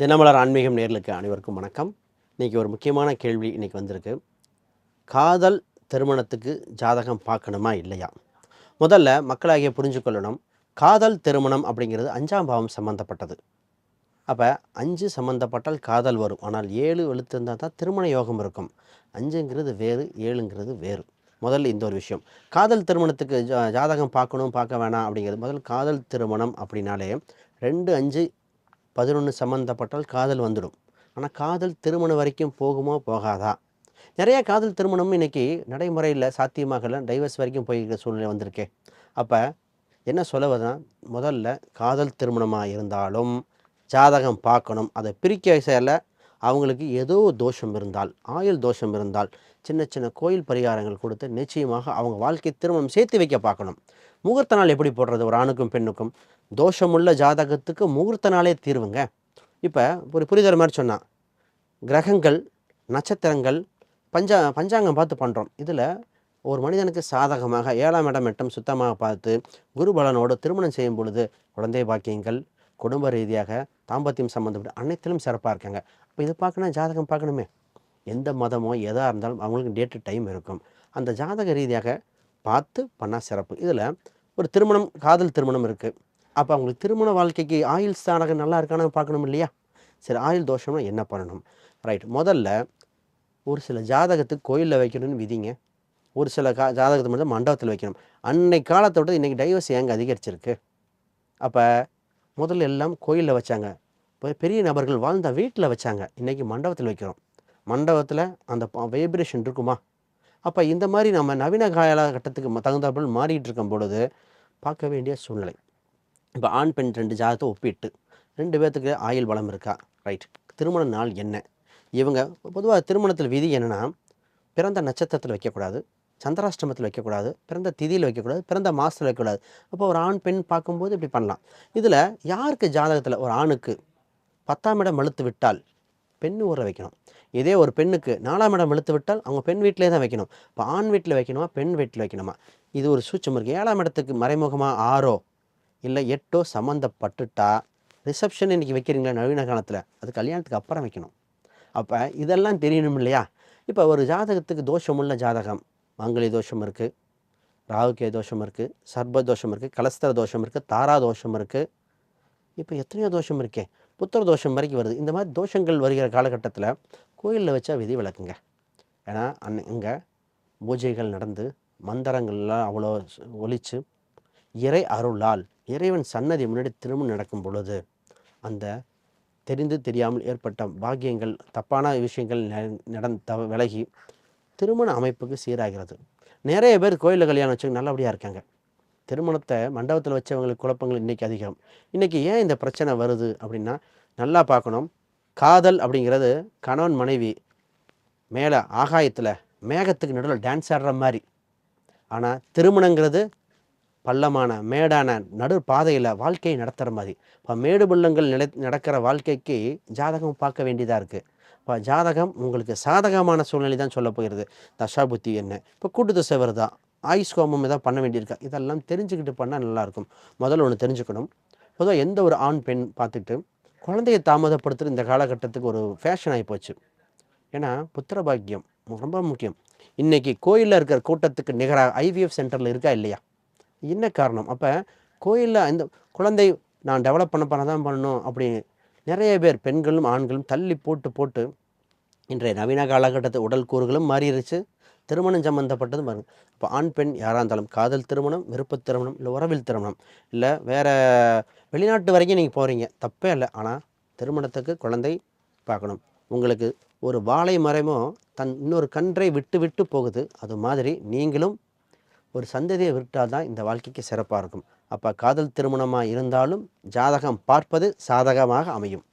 தினமலர் ஆன்மீகம் நேர்களுக்கு அனைவருக்கும் வணக்கம். இன்றைக்கி ஒரு முக்கியமான கேள்வி இன்றைக்கி வந்திருக்கு. காதல் திருமணத்துக்கு ஜாதகம் பார்க்கணுமா இல்லையா? முதல்ல மக்களாகிய புரிஞ்சுக்கொள்ளணும் காதல் திருமணம் அப்படிங்கிறது அஞ்சாம் பாவம் சம்மந்தப்பட்டது அப்போ அஞ்சு சம்மந்தப்பட்டால் காதல் வரும். ஆனால் ஏழு எழுத்திருந்தால் தான் திருமண யோகம் இருக்கும். அஞ்சுங்கிறது வேறு ஏழுங்கிறது வேறு. முதல்ல இந்த ஒரு விஷயம். காதல் திருமணத்துக்கு ஜா ஜாதகம் பார்க்கணும் பார்க்க வேணாம் அப்படிங்கிறது. முதல் காதல் திருமணம் அப்படின்னாலே ரெண்டு அஞ்சு பதினொன்று சம்மந்தப்பட்டால் காதல் வந்துடும். ஆனால் காதல் திருமணம் வரைக்கும் போகுமோ போகாதா? நிறையா காதல் திருமணம் இன்னைக்கு நடைமுறையில் சாத்தியமாகல டைவர்ஸ் வரைக்கும் போயிருக்கிற சூழ்நிலை வந்திருக்கே. அப்போ என்ன சொல்ல முதல்ல காதல் திருமணமாக இருந்தாலும் ஜாதகம் பார்க்கணும். அதை பிரிக்க செயல அவங்களுக்கு ஏதோ தோஷம் இருந்தால் ஆயுள் தோஷம் இருந்தால் சின்ன சின்ன கோயில் பரிகாரங்கள் கொடுத்து நிச்சயமாக அவங்க வாழ்க்கை திருமணம் சேர்த்து வைக்க பார்க்கணும். முகூர்த்த நாள் எப்படி போடுறது? ஒரு ஆணுக்கும் பெண்ணுக்கும். தோஷமுள்ள ஜாதகத்துக்கு முகூர்த்த நாளே தீர்வுங்க. இப்போ ஒரு புரிதல் மாதிரி சொன்னால் கிரகங்கள் நட்சத்திரங்கள் பஞ்சா பஞ்சாங்கம் பார்த்து பண்ணுறோம் இதில் ஒரு மனிதனுக்கு சாதகமாக ஏழாம் இடம் எட்டம் சுத்தமாக பார்த்து குருபலனோடு திருமணம் செய்யும் பொழுது குழந்தை பாக்கியங்கள் குடும்ப ரீதியாக தாம்பத்தியம் சம்மந்தப்பட்ட அனைத்திலும் சிறப்பாக இருக்காங்க. அப்போ இதை பார்க்கணும் ஜாதகம் பார்க்கணுமே. எந்த மதமோ எதாக இருந்தாலும் அவங்களுக்கு டேட்டு டைம் இருக்கும். அந்த ஜாதக ரீதியாக பார்த்து பண்ணால் சிறப்பு. இதில் ஒரு திருமணம் காதல் திருமணம் இருக்குது அப்போ அவங்களுக்கு திருமண வாழ்க்கைக்கு ஆயுள் ஸ்தானகம் நல்லா இருக்கானு பார்க்கணும் இல்லையா? சரி ஆயுள் தோஷம்னா என்ன பண்ணணும்? ரைட் முதல்ல ஒரு சில ஜாதகத்துக்கு கோயிலில் வைக்கணும்னு விதிங்க. ஒரு சில கா ஜாதகத்தை மட்டும் மண்டபத்தில் வைக்கணும். அன்னை காலத்தை விட இன்றைக்கி டைவர்ஸ் ஏங்க அதிகரிச்சிருக்கு? அப்போ முதல்ல எல்லாம் கோயிலில் வச்சாங்க. இப்போ பெரிய நபர்கள் வாழ்ந்த வீட்டில் வச்சாங்க. இன்றைக்கி மண்டபத்தில் வைக்கிறோம். மண்டபத்தில் அந்த வைப்ரேஷன் இருக்குமா? அப்போ இந்த மாதிரி நம்ம நவீன காலகட்டத்துக்கு தகுந்தாப்புல மாறிட்டு இருக்கும் பொழுது பார்க்க வேண்டிய சூழ்நிலை. இப்போ ஆண் பெண் ரெண்டு ஜாதகத்தை ஒப்பிட்டு ரெண்டு பேர்த்துக்கு ஆயுள் வளம் இருக்கா? ரைட் திருமண நாள் என்ன? இவங்க பொதுவாக திருமணத்தில் விதி என்னென்னா பிறந்த நட்சத்திரத்தில் வைக்கக்கூடாது. சந்திராஷ்டமத்தில் வைக்கக்கூடாது பிறந்த திதியில் வைக்கக்கூடாது பிறந்த மாதத்தில் வைக்கக்கூடாது. அப்போ ஒரு ஆண் பெண் பார்க்கும்போது இப்படி பண்ணலாம். இதில் யாருக்கு ஜாதகத்தில் ஒரு ஆணுக்கு பத்தாம் இடம் அழுத்து விட்டால் பெண் ஊற வைக்கணும். இதே ஒரு பெண்ணுக்கு நாலாம் இடம் இழுத்து விட்டால் அவங்க பெண் வீட்டிலே தான் வைக்கணும். இப்போ ஆண் வீட்டில் வைக்கணுமா பெண் வீட்டில் வைக்கணுமா? இது ஒரு சூச்சம் இருக்குது ஏழாம் இடத்துக்கு மறைமுகமாக ஆறோ இல்லை எட்டோ சம்மந்தப்பட்டுட்டா ரிசப்ஷன் இன்றைக்கி வைக்கிறீங்களா நவீன காலத்தில்? அது கல்யாணத்துக்கு அப்புறம் வைக்கணும். அப்போ இதெல்லாம் தெரியணும் இல்லையா? இப்போ ஒரு ஜாதகத்துக்கு தோஷமுள்ள ஜாதகம் மங்களி தோஷம் இருக்குது ராகுகே தோஷம் இருக்குது சர்ப தோஷம் இருக்குது கலஸ்தர தோஷம் இருக்குது தாரா தோஷம் இருக்குது இப்போ எத்தனையோ தோஷம் இருக்கே புத்திர தோஷம் வரைக்கும் வருது. இந்த மாதிரி தோஷங்கள் வருகிற காலகட்டத்தில் கோயிலில் வச்சா விதி விளக்குங்க. ஏன்னா அன் இங்கே பூஜைகள் நடந்து மந்திரங்கள்லாம் அவ்வளோ ஒழித்து இறை அருளால் இறைவன் சன்னதி முன்னாடி திரும்ப நடக்கும் பொழுது அந்த தெரிந்து தெரியாமல் ஏற்பட்ட பாக்கியங்கள் தப்பான விஷயங்கள் நடந் த விலகி திருமண அமைப்புக்கு சீராகிறது. நிறைய பேர் கோயிலில் கல்யாணம் வச்சு நல்லபடியாக இருக்காங்க. திருமணத்தை மண்டபத்தில் வச்சவங்களுக்கு குழப்பங்கள் இன்றைக்கி அதிகம். இன்றைக்கி ஏன் இந்த பிரச்சனை வருது அப்படின்னா நல்லா பார்க்கணும். காதல் அப்படிங்கிறது கணவன் மனைவி மேலே ஆகாயத்தில் மேகத்துக்கு நடுவில் டான்ஸ் ஆடுற மாதிரி. ஆனால் திருமணங்கிறது பள்ளமான மேடான நடு பாதையில் வாழ்க்கையை நடத்துகிற மாதிரி. இப்போ மேடு பள்ளங்கள் நிலை நடக்கிற வாழ்க்கைக்கு ஜாதகம் பார்க்க வேண்டியதாக இருக்குது இப்போ ஜாதகம் உங்களுக்கு சாதகமான சூழ்நிலை தான் சொல்ல போகிறது. தசா புத்தி என்ன? இப்போ கூட்டு தசை வருதா? ஆயுஷ் கோமம் எதாவது பண்ண வேண்டியிருக்கா? இதெல்லாம் தெரிஞ்சுக்கிட்டு பண்ணால் நல்லாயிருக்கும். முதல்ல ஒன்று தெரிஞ்சுக்கணும். பொதுவாக எந்த ஒரு ஆண் பெண் பார்த்துட்டு குழந்தையை தாமதப்படுத்துகிற இந்த காலகட்டத்துக்கு ஒரு ஃபேஷன் ஆகி போச்சு. ஏன்னா புத்திர பாக்கியம் ரொம்ப முக்கியம். இன்றைக்கி கோயிலில் இருக்கிற கூட்டத்துக்கு நிகராக ஐவிஎஃப் சென்டரில் இருக்கா இல்லையா? என்ன காரணம்? அப்போ கோயிலில் இந்த குழந்தை நான் டெவலப் பண்ண பண்ண தான் பண்ணணும் அப்படி நிறைய பேர் பெண்களும் ஆண்களும் தள்ளி போட்டு போட்டு இன்றைய நவீன காலகட்டத்து உடல் கூறுகளும் மாறிடுச்சு திருமணம் சம்மந்தப்பட்டதும் பாருங்கள் இப்போ ஆண் பெண் யாராக இருந்தாலும் காதல் திருமணம் விருப்ப திருமணம் இல்லை உறவில் திருமணம் இல்லை வேறு வெளிநாட்டு வரைக்கும் நீங்கள் போகிறீங்க தப்பே இல்லை. ஆனால் திருமணத்துக்கு குழந்தை பார்க்கணும். உங்களுக்கு ஒரு வாழை மரமோ தன் இன்னொரு கன்றை விட்டு விட்டு போகுது. அது மாதிரி நீங்களும் ஒரு சந்ததியை விட்டால் தான் இந்த வாழ்க்கைக்கு சிறப்பாக இருக்கும். அப்போ காதல் திருமணமாக இருந்தாலும் ஜாதகம் பார்ப்பது சாதகமாக அமையும்.